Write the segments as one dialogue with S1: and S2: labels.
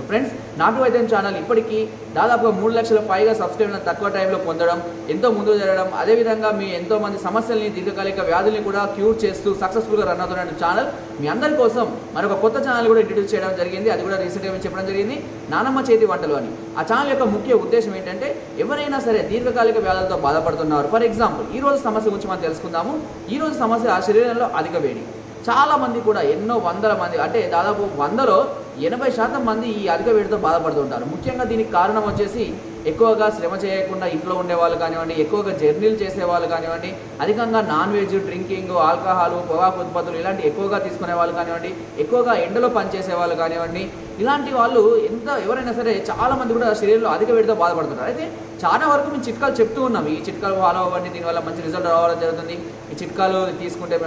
S1: So friends నాటు వైద్యం channel ఇప్పటికీ దాదాపుగా మూడు లక్షల పైగా సబ్స్క్రైబర్లను తక్కువ టైంలో పొందడం ఎంతో ముందు జరగడం అదేవిధంగా మీ ఎంతో మంది సమస్యల్ని దీర్ఘకాలిక వ్యాధుల్ని కూడా క్యూర్ చేస్తూ సక్సెస్ఫుల్గా రన్ అవుతున్న ఛానల్ మీ అందరి కోసం మరొక కొత్త ఛానల్ కూడా ఇంట్రడ్యూస్ చేయడం జరిగింది. అది కూడా రీసెంట్గా మేము చెప్పడం జరిగింది. నానమ్మ చేతి వంటలు అని. ఆ ఛానల్ యొక్క ముఖ్య ఉద్దేశం ఏంటంటే ఎవరైనా సరే దీర్ఘకాలిక వ్యాధులతో బాధపడుతున్నారు. ఫర్ ఎగ్జాంపుల్ ఈ రోజు సమస్య గురించి మనం తెలుసుకుందాము. ఈ రోజు సమస్య ఆ శరీరంలో అధిక వేడి. చాలామంది కూడా ఎన్నో వందల మంది అంటే దాదాపు వందలో ఎనభై శాతం మంది ఈ అధిక వేడితో బాధపడుతుంటారు. ముఖ్యంగా దీనికి కారణం వచ్చేసి ఎక్కువగా శ్రమ చేయకుండా ఇంట్లో ఉండే వాళ్ళు కానివ్వండి ఎక్కువగా జర్నీలు చేసే వాళ్ళు కానివ్వండి అధికంగా నాన్ వెజ్ డ్రింకింగ్ ఆల్కహాల్ పొగాకు ఉత్పత్తులు ఇలాంటి ఎక్కువగా తీసుకునే వాళ్ళు కానివ్వండి ఎక్కువగా ఎండలో పనిచేసే వాళ్ళు కానివ్వండి ఇలాంటి వాళ్ళు ఎంత ఎవరైనా సరే చాలా మంది కూడా శరీరంలో అధిక వేడితో బాధపడుతున్నారు అయితే చాలా వరకు మేము చిట్కాలు చెప్తూ ఉన్నాం. ఈ చిట్కాలు ఫాలో అవ్వండి దీనివల్ల మంచి రిజల్ట్ రావడం జరుగుతుంది. ఈ చిట్కాలు తీసుకుంటే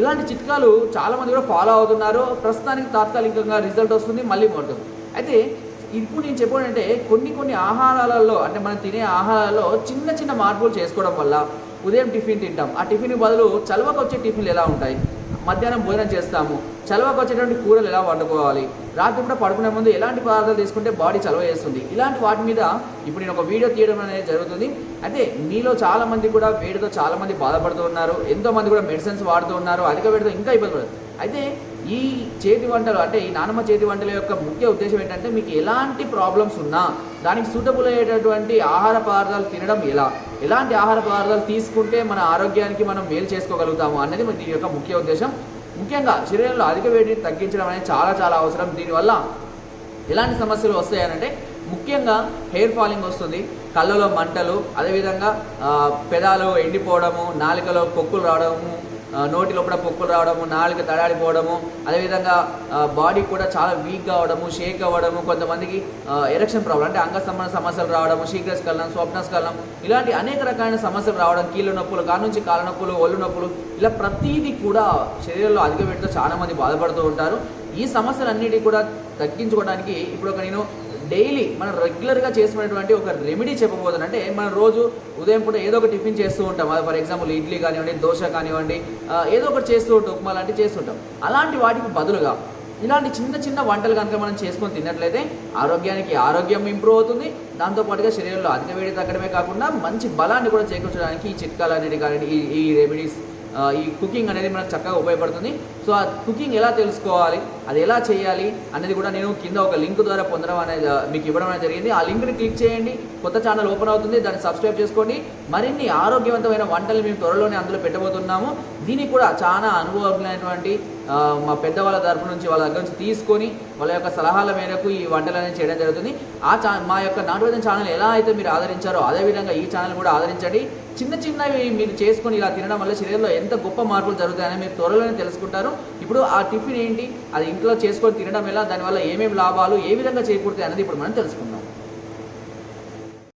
S1: ఇలాంటి చిట్కాలు చాలామంది కూడా ఫాలో అవుతున్నారు. ప్రస్తుతానికి తాత్కాలికంగా రిజల్ట్ వస్తుంది మళ్ళీ పడుతుంది అయితే ఇప్పుడు నేను చెప్పానంటే కొన్ని కొన్ని ఆహారాలలో అంటే మనం తినే ఆహారాలలో చిన్న చిన్న మార్పులు చేసుకోవడం వల్ల ఉదయం టిఫిన్ తింటాం. ఆ టిఫిన్ బదులు చలవకు వచ్చే టిఫిన్లు ఎలా ఉంటాయి? మధ్యాహ్నం భోజనం చేస్తాము. చలవకు వచ్చేటువంటి కూరలు ఎలా వండుకోవాలి? రాత్రి కూడా పడుకునే ముందు ఎలాంటి పదార్థాలు తీసుకుంటే బాడీ చలవ చేస్తుంది? ఇలాంటి వాటి మీద ఇప్పుడు నేను ఒక వీడియో తీయడం అనేది జరుగుతుంది. అయితే మీలో చాలామంది కూడా వేడితో చాలామంది బాధపడుతూ ఉన్నారు. ఎంతోమంది కూడా మెడిసిన్స్ వాడుతూ ఉన్నారు. అధిక వేడితో ఇంకా ఇబ్బంది పడుతుంది అయితే ఈ చేతి వంటలు అంటే ఈ నానమ్మ చేతి వంటల యొక్క ముఖ్య ఉద్దేశం ఏంటంటే మీకు ఎలాంటి ప్రాబ్లమ్స్ ఉన్నా దానికి సూటబుల్ అయ్యేటటువంటి ఆహార పదార్థాలు తినడం ఎలా? ఎలాంటి ఆహార పదార్థాలు తీసుకుంటే మన ఆరోగ్యానికి మనం మేలు చేసుకోగలుగుతాము అనేది దీని యొక్క ముఖ్య ఉద్దేశం. ముఖ్యంగా శరీరంలో అధిక వేడిని తగ్గించడం అనేది చాలా చాలా అవసరం. దీనివల్ల ఎలాంటి సమస్యలు వస్తాయనంటే ముఖ్యంగా హెయిర్ ఫాలింగ్ వస్తుంది. కళ్ళలో మంటలు అదేవిధంగా పెదాలు ఎండిపోవడము నాలికలో పొక్కులు రావడము నోటి లోపల పొక్కులు రావడము నాలుక తడాడిపోవడము అదేవిధంగా బాడీ కూడా చాలా వీక్ కావడము షేక్ అవ్వడము కొంతమందికి ఎరక్షన్ ప్రాబ్లం అంటే అంగ సంబంధ సమస్యలు రావడము శీఘ్రస్కలనం స్వప్నస్కలనం ఇలాంటి అనేక రకాలైన సమస్యలు రావడం కీళ్ళ నొప్పులు కానుంచి కాళ్ళ నొప్పులు ఒళ్ళు నొప్పులు ఇలా ప్రతిదీ కూడా శరీరంలో అధిక వేడితో చాలామంది బాధపడుతూ ఉంటారు. ఈ సమస్యలన్నిటి కూడా తగ్గించుకోవడానికి ఇప్పుడు ఒక నేను డైలీ మనం రెగ్యులర్గా చేసుకునేటువంటి ఒక రెమెడీ చెప్పబోతున్నాను అంటే మనం రోజు ఉదయం పూట ఏదో ఒక టిఫిన్ చేస్తూ ఉంటాం. అది ఫర్ ఎగ్జాంపుల్ ఇడ్లీ కానివ్వండి దోశ కానివ్వండి ఏదో ఒకటి చేస్తూ ఉంటాం. ఉప్మా లాంటివి చేస్తుంటాం అలాంటి వాటికి బదులుగా ఇలాంటి చిన్న చిన్న వంటలు కనుక మనం చేసుకొని తిన్నట్లయితే ఆరోగ్యానికి ఆరోగ్యం ఇంప్రూవ్ అవుతుంది. దాంతోపాటుగా శరీరంలో అధిక వేడి తగ్గడమే కాకుండా మంచి బలాన్ని కూడా చేకూర్చడానికి ఈ చిట్కాలు అనేవి కానివ్వండి ఈ ఈ రెమెడీస్ ఈ కుకింగ్ అనేది మనకు చక్కగా ఉపయోగపడుతుంది. సో ఆ కుకింగ్ ఎలా తెలుసుకోవాలి? అది ఎలా చేయాలి? అనేది కూడా నేను కింద ఒక లింక్ ద్వారా పొందడం అనేది మీకు ఇవ్వడం అనేది జరిగింది. ఆ లింక్ని క్లిక్ చేయండి. కొత్త ఛానల్ ఓపెన్ అవుతుంది. దాన్ని సబ్స్క్రైబ్ చేసుకోండి. మరిన్ని ఆరోగ్యవంతమైన వంటలు మేము త్వరలోనే అందులో పెట్టబోతున్నాము. దీనికి కూడా చాలా అనుభవజ్ఞమైనటువంటి మా పెద్దవాళ్ళ తరపు నుంచి వాళ్ళ దగ్గర నుంచి తీసుకొని వాళ్ళ యొక్క సలహాల మేరకు ఈ వంటలు అనేది చేయడం జరుగుతుంది. ఆ చా మా యొక్క నాటువేదం ఛానల్ ఎలా అయితే మీరు ఆదరించారో అదేవిధంగా ఈ ఛానల్ కూడా ఆదరించండి. చిన్న చిన్నవి మీరు చేసుకొని ఇలా తినడం వల్ల శరీరంలో ఎంత గొప్ప మార్పులు జరుగుతాయని మీరు త్వరలోనే తెలుసుకుంటారు. ఇప్పుడు ఆ టిఫిన్ ఏంటి? అది ఇంట్లో చేసుకొని తినడం ఎలా? దానివల్ల ఏమేమి లాభాలు? ఏ విధంగా చేకూరుతాయి అనేది ఇప్పుడు మనం తెలుసుకుందాం.